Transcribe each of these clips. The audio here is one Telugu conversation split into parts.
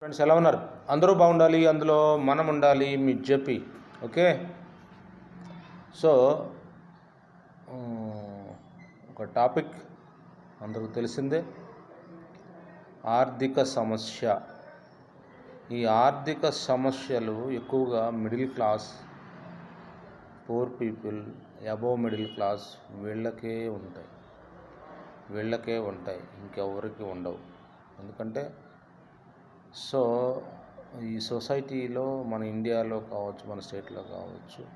ఫ్రెండ్స్ ఎలా ఉన్నారు? అందరూ బాగుండాలి అందులో మనం ఉండాలి మీ చెప్పి ఓకే? సో ఒక టాపిక్ అందరికి తెలిసిందే. ఆర్థిక సమస్య. ఈ ఆర్థిక సమస్యలు ఎక్కువగా middle class poor people above middle class వీళ్ళకే ఉంటాయి. వీళ్ళకే ఉంటాయి. ఇంకెవరికి ఉండవు. ఎందుకంటే సో ఈ సొసైటీలో మన ఇండియాలో కావచ్చు మన స్టేట్లో కావచ్చు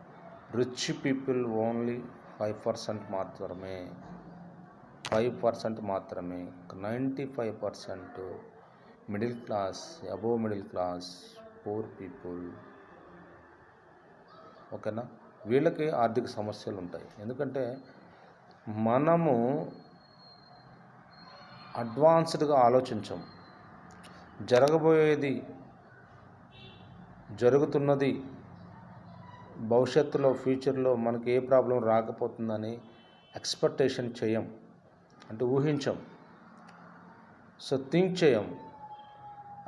rich people only five percent మాత్రమే. ఫైవ్ పర్సెంట్ మాత్రమే. Ninety five percent middle class above middle class poor people. ఓకేనా? వీళ్ళకి ఆర్థిక సమస్యలు ఉంటాయి. ఎందుకంటే మనము అడ్వాన్స్డ్గా ఆలోచించము. జరగబోయేది జరుగుతున్నది భవిష్యత్తులో ఫ్యూచర్లో మనకి ఏ ప్రాబ్లం రాకపోతుందని ఎక్స్పెక్టేషన్ చేయం అంటే ఊహించం. సో థింక్ చేయం.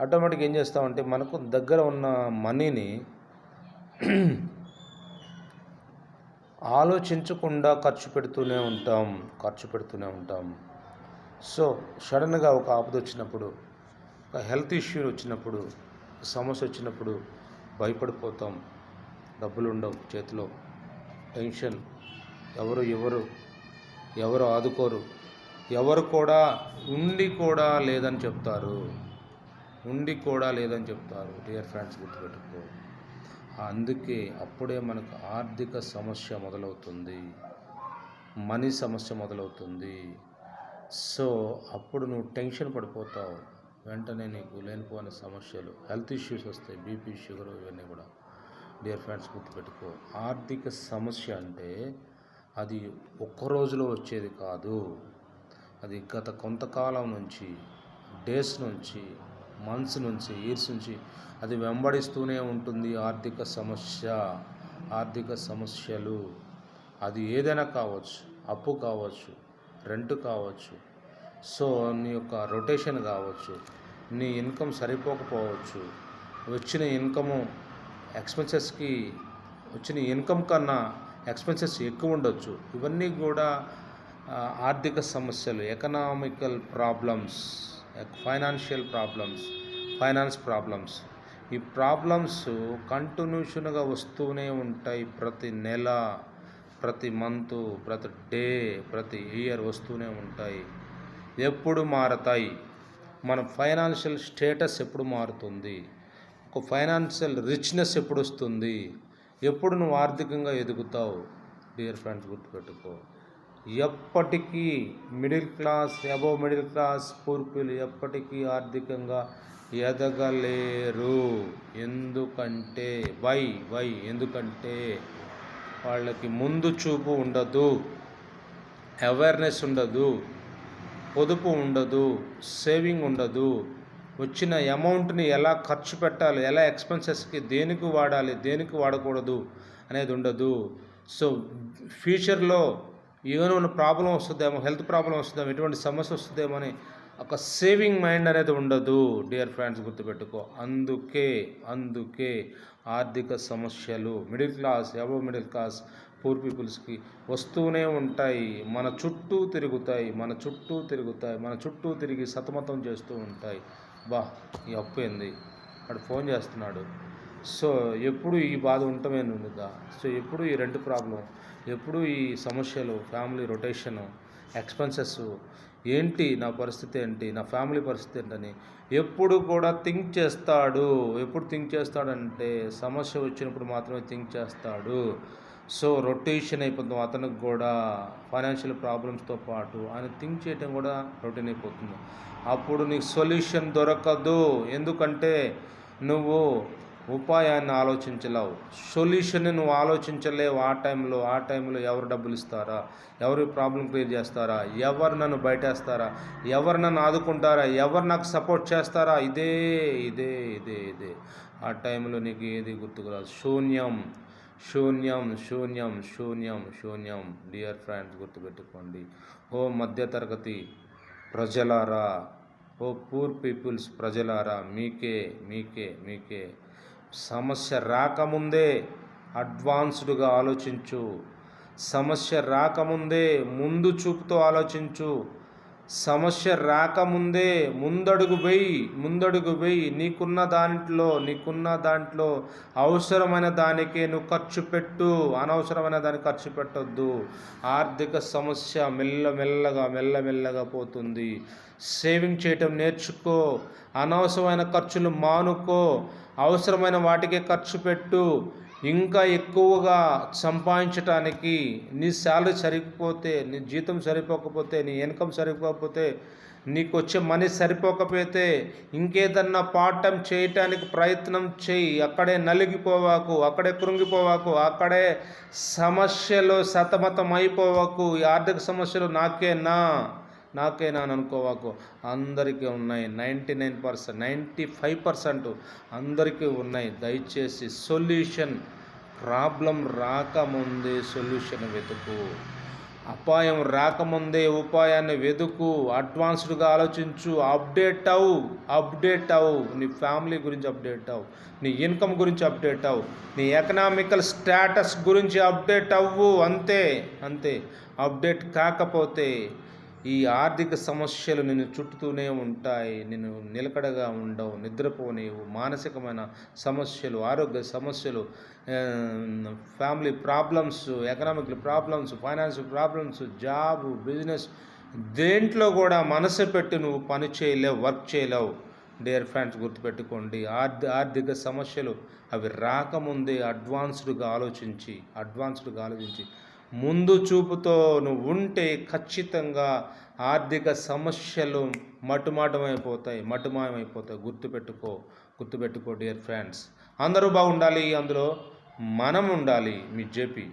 ఆటోమేటిక్ ఏం చేస్తామంటే మనకు దగ్గర ఉన్న మనీని ఆలోచించకుండా ఖర్చు పెడుతూనే ఉంటాం ఖర్చు పెడుతూనే ఉంటాం. సో సడన్గా ఒక ఆపద వచ్చినప్పుడు ఒక హెల్త్ ఇష్యూ వచ్చినప్పుడు సమస్య వచ్చినప్పుడు భయపడిపోతాం. డబ్బులు ఉండవు చేతిలో. టెన్షన్. ఎవరు ఎవరు? ఎవరు ఆదుకోరు? ఎవరు కూడా ఉండి కూడా లేదని చెప్తారు. ఉండి కూడా లేదని చెప్తారు. డియర్ ఫ్రెండ్స్ గుర్తుపెట్టుకో. అందుకే అప్పుడే మనకు ఆర్థిక సమస్య మొదలవుతుంది. మనీ సమస్య మొదలవుతుంది. సో అప్పుడు నువ్వు టెన్షన్ పడిపోతావు. వెంటనే నీకు లేనిపోని సమస్యలు హెల్త్ ఇష్యూస్ వస్తాయి బీపీ షుగర్ ఇవన్నీ కూడా. డియర్ ఫ్రెండ్స్ గుర్తుపెట్టుకో ఆర్థిక సమస్య అంటే అది ఒక్క రోజులో వచ్చేది కాదు. అది గత కొంతకాలం నుంచి డేస్ నుంచి మంత్స్ నుంచి ఇయర్స్ నుంచి అది వెంబడిస్తూనే ఉంటుంది ఆర్థిక సమస్య ఆర్థిక సమస్యలు. అది ఏదైనా కావచ్చు అప్పు కావచ్చు రెంట్ కావచ్చు సో నీ యొక్క రొటేషన్ కావచ్చు నీ ఇన్కమ్ సరిపోకపోవచ్చు వచ్చిన ఇన్కము ఎక్స్పెన్సెస్కి వచ్చిన ఇన్కమ్ కన్నా ఎక్స్పెన్సెస్ ఎక్కువ ఉండొచ్చు. ఇవన్నీ కూడా ఆర్థిక సమస్యలు economical problems financial problems finance problems. ఈ ప్రాబ్లమ్స్ కంటిన్యూషన్గా వస్తూనే ఉంటాయి ప్రతి నెల ప్రతి మంత్ ప్రతి డే ప్రతి ఇయర్ వస్తూనే ఉంటాయి. ఎప్పుడు మారతాయి? మన ఫైనాన్షియల్ స్టేటస్ ఎప్పుడు మారుతుంది? ఒక ఫైనాన్షియల్ రిచ్నెస్ ఎప్పుడు వస్తుంది? ఎప్పుడు నువ్వు ఆర్థికంగా ఎదుగుతావు? డియర్ ఫ్రెండ్స్ గుర్తుపెట్టుకో. ఎప్పటికీ middle class above middle class పూర్పులు ఎప్పటికీ ఆర్థికంగా ఎదగలేరు. ఎందుకంటే వై వై ఎందుకంటే వాళ్ళకి ముందు చూపు ఉండదు. అవేర్నెస్ ఉండదు. పొదుపు ఉండదు సేవింగ్ ఉండదు. వచ్చిన అమౌంట్ని ఎలా ఖర్చు పెట్టాలి ఎలా ఎక్స్పెన్సెస్కి దేనికి వాడాలి దేనికి వాడకూడదు అనేది ఉండదు. సో ఫ్యూచర్లో ఏమైనా ప్రాబ్లం వస్తుందేమో హెల్త్ ప్రాబ్లం వస్తుందేమో ఎటువంటి సమస్య వస్తుందేమో అని ఒక సేవింగ్ మైండ్ అనేది ఉండదు డియర్ ఫ్రెండ్స్ గుర్తుపెట్టుకో. అందుకే అందుకే ఆర్థిక సమస్యలు middle class above middle class poor పీపుల్స్కి వస్తూనే ఉంటాయి. మన చుట్టూ తిరుగుతాయి మన చుట్టూ తిరుగుతాయి మన చుట్టూ తిరిగి సతమతం చేస్తూ ఉంటాయి. బా ఈ అప్పు ఏంది? వాడు ఫోన్ చేస్తున్నాడు. సో ఎప్పుడు ఈ బాధ ఉండటమే ఉందా సో ఎప్పుడు ఈ రెంట్ ప్రాబ్లం ఎప్పుడు ఈ సమస్యలు ఫ్యామిలీ రొటేషను ఎక్స్పెన్సెస్ ఏంటి నా పరిస్థితి ఏంటి? నా ఫ్యామిలీ పరిస్థితి ఏంటని ఎప్పుడు కూడా థింక్ చేస్తాడు. ఎప్పుడు థింక్ చేస్తాడంటే సమస్య వచ్చినప్పుడు మాత్రమే థింక్ చేస్తాడు. సో రొటేషన్ అయిపోతుంది. అతనికి కూడా ఫైనాన్షియల్ ప్రాబ్లమ్స్తో పాటు ఆయన థింక్ చేయటం కూడా రొటీన్ అయిపోతుంది. అప్పుడు నీకు సొల్యూషన్ దొరకదు. ఎందుకంటే నువ్వు ఉపాయాన్ని ఆలోచించలేవు. సొల్యూషన్ని నువ్వు ఆలోచించలేవు. ఆ టైంలో ఆ టైంలో ఎవరు డబ్బులు ఇస్తారా? ఎవరు ప్రాబ్లం క్రియేట్ చేస్తారా? ఎవరు నన్ను బయటేస్తారా? ఎవరు నన్ను ఆదుకుంటారా? ఎవరు నాకు సపోర్ట్ చేస్తారా? ఇదే ఇదే ఇదే ఇదే. ఆ టైంలో నీకు ఏది గుర్తుకురాదు శూన్యం శూన్యం శూన్యం శూన్యం శూన్యం. డియర్ ఫ్రెండ్స్ గుర్తుపెట్టుకోండి. ఓ మధ్యతరగతి ప్రజలారా ఓ పూర్ పీపుల్స్ ప్రజలారా మీకే మీకే మీకే. సమస్య రాకముందే అడ్వాన్స్డ్గా ఆలోచించు. సమస్య రాకముందే ముందు చూపుతో ఆలోచించు. సమస్య రాకముందే ముందడుగు వెయ్యి ముందడుగు వెయ్యి నీకున్న దాంట్లో నీకున్న దాంట్లో అవసరమైన దానికే నువ్వు ఖర్చు పెట్టు. అనవసరమైన దానికి ఖర్చు పెట్టొద్దు. ఆర్థిక సమస్య మెల్లమెల్లగా మెల్లమెల్లగా పోతుంది. సేవింగ్ చేయటం నేర్చుకో. అనవసరమైన ఖర్చులు మానుకో. అవసరమైన వాటికే ఖర్చు పెట్టు. ఇంకా ఎక్కువగా సంపాదించటానికి నీ శాలరీ సరిపోతే నీ జీతం సరిపోకపోతే నీ ఇన్కమ్ సరిపోకపోతే నీకు వచ్చే మనీ సరిపోకపోతే ఇంకేదన్నా పార్ట్ టైం చేయటానికి ప్రయత్నం చేయి. అక్కడే నలిగిపోవాకు అక్కడే కృంగిపోవాకు అక్కడే సమస్యలు సతమతం అయిపోవాకు ఈ ఆర్థిక సమస్యలు నాకేనా? నాకేనా అనుకోవాకు. అందరికీ ఉన్నాయి. Ninety nine percent ninety five percent అందరికీ ఉన్నాయి. దయచేసి సొల్యూషన్ ప్రాబ్లం రాకముందే సొల్యూషన్ వెతుకు. అపాయం రాకముందే ఉపాయాన్ని వెతుకు. అడ్వాన్స్డ్గా ఆలోచించు. అప్డేట్ అవు. అప్డేట్ అవు. నీ ఫ్యామిలీ గురించి అప్డేట్ అవు. నీ ఇన్కమ్ గురించి అప్డేట్ అవు. నీ ఎకనామికల్ స్టేటస్ గురించి అప్డేట్ అవ్వు. అంతే అంతే. అప్డేట్ కాకపోతే ఈ ఆర్థిక సమస్యలు నిన్ను చుట్టుతూనే ఉంటాయి నిన్ను నిలకడగా ఉండవు నిద్రపోనేవు మానసికమైన సమస్యలు ఆరోగ్య సమస్యలు family problems economic problems financial problems job business దేంట్లో కూడా మనసు పెట్టి నువ్వు పని చేయలేవు వర్క్ చేయలేవు. డియర్ ఫ్రెండ్స్ గుర్తుపెట్టుకోండి ఆర్థిక ఆర్థిక సమస్యలు అవి రాకముందే అడ్వాన్స్డ్గా ఆలోచించి అడ్వాన్స్డ్గా ఆలోచించి ముందు చూపుతో నువ్వు ఉంటే ఖచ్చితంగా ఆర్థిక సమస్యలు మటుమాటమైపోతాయి మటుమాయమైపోతాయి. గుర్తుపెట్టుకో గుర్తుపెట్టుకో డియర్ ఫ్రెండ్స్ అందరూ బాగుండాలి అందులో మనం ఉండాలి మీ జేపీ.